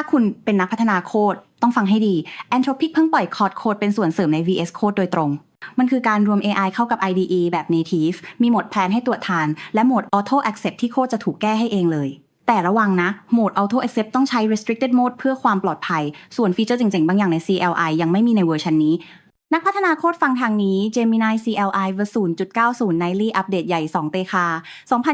ถ้าคุณเป็นนักพัฒนาโคดต้องฟังให้ดี Anthropic เพิ่งปล่อยคอร์ดโคดเป็นส่วนเสริมใน VS Code โดยตรง มันคือการรวม AI เข้ากับ IDE แบบ native มีโหมดแพลนให้ตรวจทาน และโหมด auto accept ที่โคดจะถูกแก้ให้เองเลย แต่ระวังนะ โหมด auto accept ต้องใช้ restricted mode เพื่อความปลอดภัย ส่วนฟีเจอร์เจ๋งๆ บางอย่างใน CLI ยังไม่มีในเวอร์ชันนี้ นักพัฒนาโคดฟังทางนี้ Gemini CLI เวอร์0.90 Nightly อัปเดตใหญ่ 2 เตคา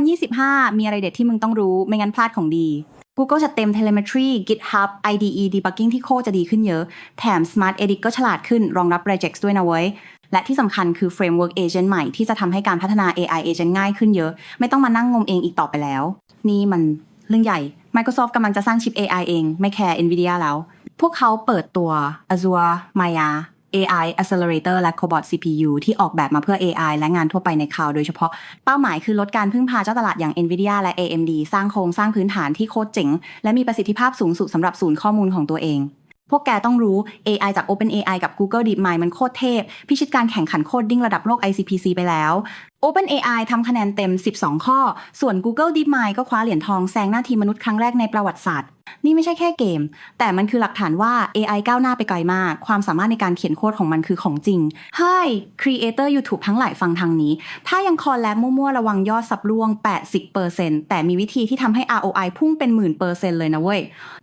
2025 มีอะไรเด็ดที่มึงต้องรู้ ไม่งั้นพลาดของดี Google จะเต็ม Telemetry GitHub IDE Debugging ที่โคจะดีขึ้นเยอะ แถม Smart Edit ก็ฉลาดขึ้นรองรับ regex ด้วยนะเว้ย และที่สำคัญคือ Framework Agent ใหม่ที่จะทำให้การพัฒนา AI Agent ง่ายขึ้นเยอะ ไม่ต้องมานั่งงมเองอีกต่อไปแล้ว นี่มันเรื่องใหญ่ Microsoft กำลังจะสร้างชิป AI เอง ไม่แคร์ Nvidia แล้ว พวกเขาเปิดตัว Azure Maya AI Accelerator และ Cobalt CPU ที่ออกแบบมาเพื่อ AI และงานทั่วไปในคลาวโดยเฉพาะเป้าหมายคือลดการพึ่งพาเจ้าตลาดอย่าง Nvidia และ AMD สร้างโครงสร้างพื้นฐานที่โคตรเจ๋ง และมีประสิทธิภาพสูงสุดสำหรับศูนย์ข้อมูลของตัวเอง พวกแกต้องรู้ AI จาก OpenAI กับ Google DeepMind มันโคตรเทพ พิชิตการแข่งขันโคดดิ้งระดับโลก ICPC ไปแล้ว OpenAI ทำคะแนนเต็ม 12 ข้อ ส่วน Google DeepMind ก็คว้าเหรียญทองแซงหน้าทีมมนุษย์ครั้งแรกในประวัติศาสตร์ นี่ไม่ใช่แค่เกม แต่มันคือหลักฐานว่า AI ก้าวหน้าไปไกลมาก ความสามารถในการเขียนโค้ดของมันคือของจริงเฮ้ย Creator YouTube ทั้งหลายฟังทางนี้ ถ้ายังคอลแลบมั่วๆ ระวังยอดสับล่วง 80%แต่มีวิธีที่ทำให้ ROI พุ่งเป็นหมื่นเปอร์เซ็นต์เลยนะเว้ย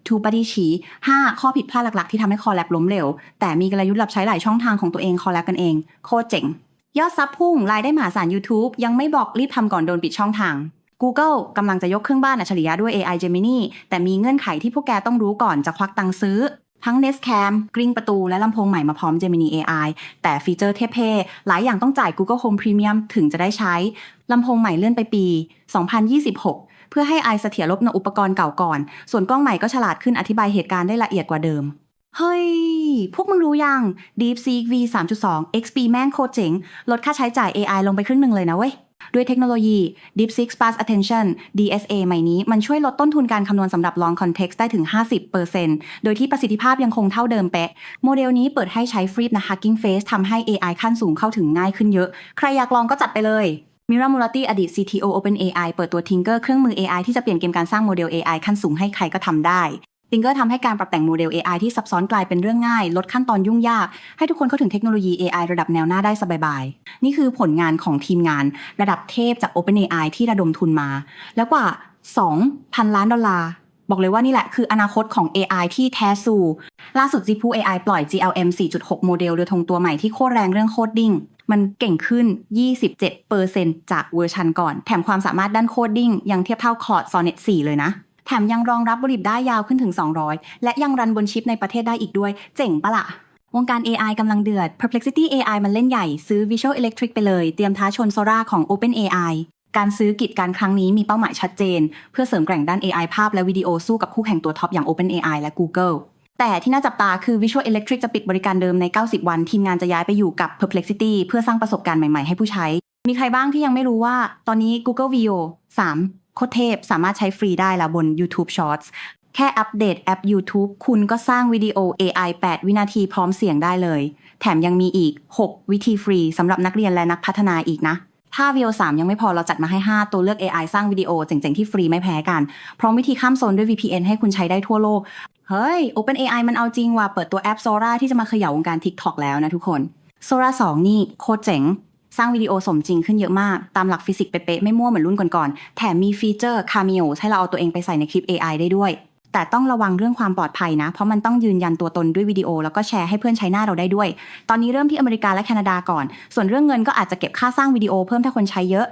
ทูปฏิชี้5ข้อผิดพลาดหลักๆ ที่ทำให้คอลแลบล้มเหลวแต่มีกลยุทธ์หลับใช้หลายช่องทางของตัวเองคอลแลบกันเองโคตรเจ๋งยอดซับพุ่งรายได้มหาศาล YouTube ยังไม่บอกรีบทำก่อนโดนปิดช่องทาง Google กำลังจะยกเครื่องบ้านอัจฉริยะด้วย AI Gemini แต่มีเงื่อนไขที่พวกแกต้องรู้ก่อนจะควักตังซื้อ ทั้ง Nest Cam กริ้งประตูและลำโพงใหม่มาพร้อม Gemini AI แต่ฟีเจอร์เทพๆหลายอย่างต้องจ่าย Google Home Premium ถึงจะได้ใช้ ลำโพงใหม่เลื่อนไปปี 2026 เพื่อให้ไอเสถียรลบในอุปกรณ์เก่าก่อน ส่วนกล้องใหม่ก็ฉลาดขึ้นอธิบายเหตุการณ์ได้ละเอียดกว่าเดิมเฮ้ย พวกมึงรู้ยัง DeepSeek V 3.2 XP แม่งโคตรเจ๋ง ลดค่าใช้จ่าย AI ลงไปครึ่งหนึ่งเลยนะเว้ย ด้วยเทคโนโลยี DeepSeek Sparse Attention DSA ใหม่นี้มันช่วยลดต้นทุนการคำนวณสำหรับ Long Context ได้ถึง 50%โดยที่ประสิทธิภาพยังคงเท่าเดิมเป๊ะ โมเดลนี้เปิดให้ใช้ฟรีนะ Hugging Face ทำให้ AI ขั้นสูงเข้าถึงง่ายขึ้นเยอะ ใครอยากลองก็จัดไปเลยมิรามูลติอดีต CTO OpenAI เปิดตัว Tinker เครื่องมือ AI ที่จะเปลี่ยนเกมการสร้างโมเดล AI ขั้นสูงให้ใครก็ทำได้ Tinker ทำให้การปรับแต่งโมเดล AI ที่ซับซ้อนกลายเป็นเรื่องง่าย ลดขั้นตอนยุ่งยาก ให้ทุกคนเข้าถึงเทคโนโลยี AI ระดับแนวหน้าได้สบายๆ นี่คือผลงานของทีมงานระดับเทพจาก OpenAI ที่ระดมทุนมา แล้วกว่า 2,000 ล้านดอลลาร์บอกเลยว่านี่แหละคืออนาคตของ AI ที่แท้สู่ล่าสุด Zipu AI ปล่อย GLM 4.6 โมเดลเรือธงตัวใหม่ที่โคตรแรงเรื่องโคดดิ้งมันเก่งขึ้น 27%จากเวอร์ชันก่อน แถมความสามารถด้านโคดดิ้งยังเทียบเท่าคอร์ด Sonnet 4 เลยนะ แถมยังรองรับบริบได้ยาวขึ้นถึง 200 และยังรันบนชิปในประเทศได้อีกด้วย เจ๋งปะละ่ะวงการ AI กำลังเดือด Perplexity AI มันเล่นใหญ่ซื้อ Visual Electric ไปเลย เตรียมท้าชน Sora ของ OpenAI การซื้อกิจการครั้งนี้มีเป้าหมายชัดเจน เพื่อเสริมแกร่งด้าน AI ภาพและวิดีโอสู้กับคู่แข่งตัวท็อปอย่าง OpenAI และ Google แต่ที่น่าจับตาคือ Visual Electric จะปิดบริการเดิมใน 90 วัน ทีมงานจะย้ายไปอยู่กับ Perplexity เพื่อสร้างประสบการณ์ใหม่ ๆ ให้ผู้ใช้ มีใครบ้างที่ยังไม่รู้ว่า ตอนนี้ Google Veo 3 คตรเทพ สามารถใช้ฟรีได้แล้วบน YouTube Shorts แค่อัปเดตแอป YouTube คุณก็สร้างวิดีโอ AI 8 วินาทีพร้อมเสียงได้เลย แถมยังมีอีก 6 วิธีฟรีสำหรับนักเรียนและนักพัฒนาอีกนะ ถ้า VO 3ยังไม่พอเราจัดมาให้ 5 ตัวเลือก AI สร้างวิดีโอเจ๋งๆที่ฟรีไม่แพ้กัน พร้อมวิธีข้ามโซนด้วย VPN ให้คุณใช้ได้ทั่วโลก เฮ้ย OpenAI มันเอาจริงว่ะเปิดตัวแอป Sora ที่จะมาเขย่าวงการ TikTok แล้วนะทุกคน Sora 2 นี่โคตรเจ๋ง สร้างวิดีโอสมจริงขึ้นเยอะมาก ตามหลักฟิสิกส์เป๊ะๆไม่มั่วเหมือนรุ่นก่อนๆแถมมีฟีเจอร์คาเมโอให้เราเอาตัวเองไปใส่ในคลิป AI ได้ด้วย แต่ต้องระวังเรื่องความปลอดภัยนะ เพราะมันต้องยืนยันตัวตนด้วยวิดีโอ แล้วก็แชร์ให้เพื่อนใช้หน้าเราได้ด้วย ตอนนี้เริ่มที่อเมริกาและแคนาดาก่อน ส่วนเรื่องเงินก็อาจจะเก็บค่าสร้างวิดีโอเพิ่มถ้าคนใช้เยอะ